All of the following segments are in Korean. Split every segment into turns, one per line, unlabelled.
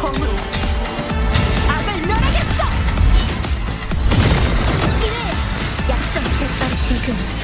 검으로 악을 멸하겠어! 예! 약점 제발
지금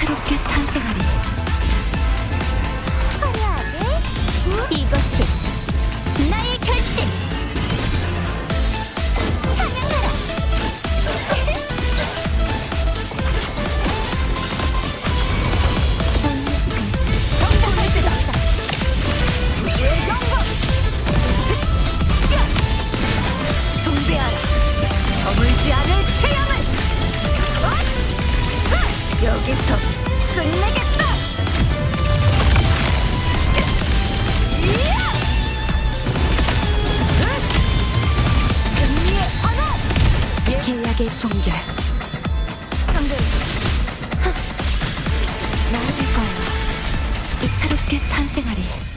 새롭게 탄생하리.
여기서 끝내겠다!
계약의 종결.
형들,
나아질 거야. 새롭게 탄생하리.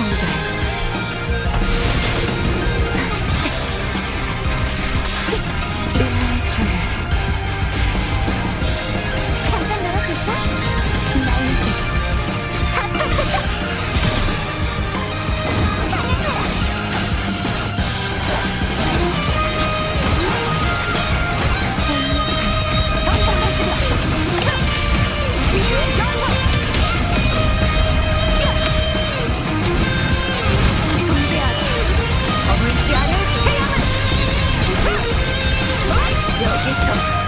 সঙ্গে 알겠어.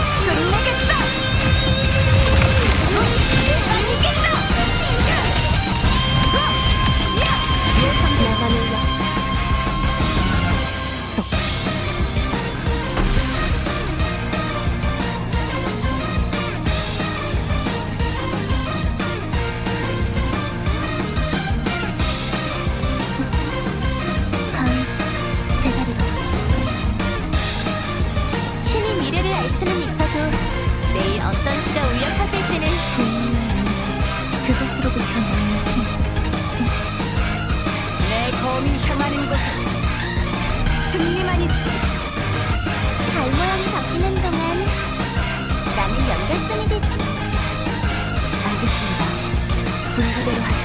검이 향하는 곳에 승리만 있지. 달 모양이 바뀌는 동안 나는 연결점이 되지.
알겠습니다. 분부대로 하죠.